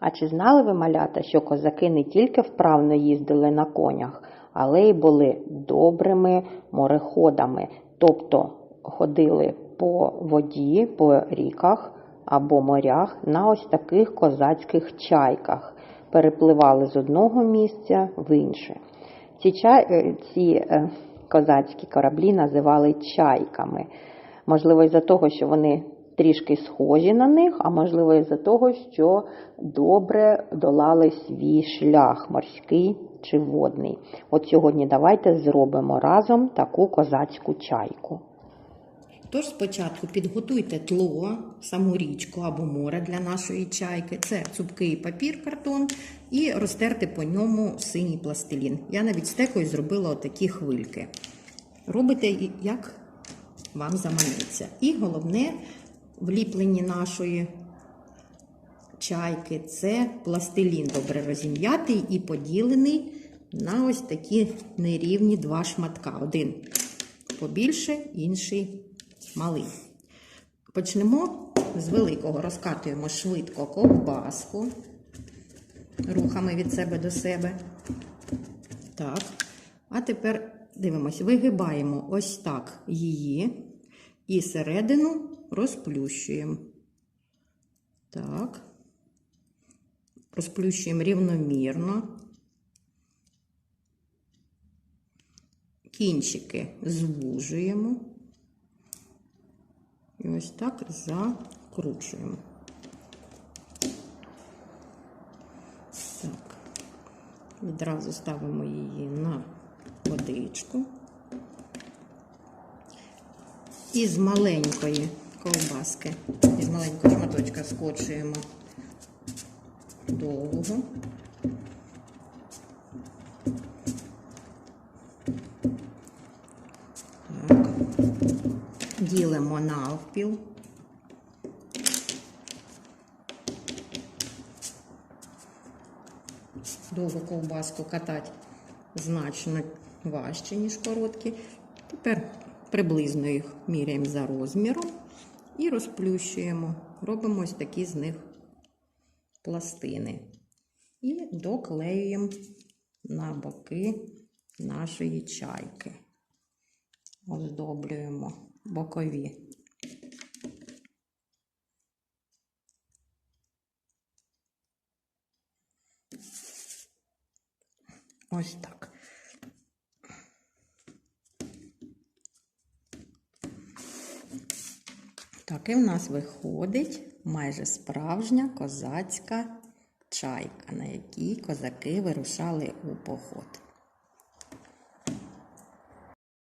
А чи знали ви, малята, що козаки не тільки вправно їздили на конях, але й були добрими мореходами, тобто ходили по воді, по ріках або морях на ось таких козацьких чайках, перепливали з одного місця в інше. Ці, чай, е, ці е, козацькі кораблі називали чайками. Можливо, із-за того, що вони трішки схожі на них, а можливо, із-за того, що добре долали свій шлях морський чи водний. От сьогодні давайте зробимо разом таку козацьку чайку. Тож спочатку підготуйте тло, саму річку або море для нашої чайки. Це цупкий папір, картон, і розтерти по ньому синій пластилін. Я навіть стекою зробила отакі хвильки. Робите як вам заманеться. І головне в ліпленні нашої чайки це пластилін добре розім'ятий і поділений на ось такі нерівні два шматка. Один побільше, інший малий. Почнемо з великого. Розкатуємо швидко ковбаску рухами від себе до себе. Так. А тепер дивимося, вигибаємо ось так її і середину розплющуємо. Так. Розплющуємо рівномірно. Кінчики звужуємо. І ось так закручуємо. Так. Відразу ставимо її на водичку. І з маленької ковбаски, із маленького шматочка скочуємо довго. Так. Ділимо навпіл. Довгу ковбаску катати значно важче, ніж короткі. Тепер приблизно їх міряємо за розміром і розплющуємо. Робимо ось такі з них пластини. І доклеюємо на боки нашої чайки. Оздоблюємо бокові. Ось так. Так, і в нас виходить майже справжня козацька чайка, на якій козаки вирушали у поход.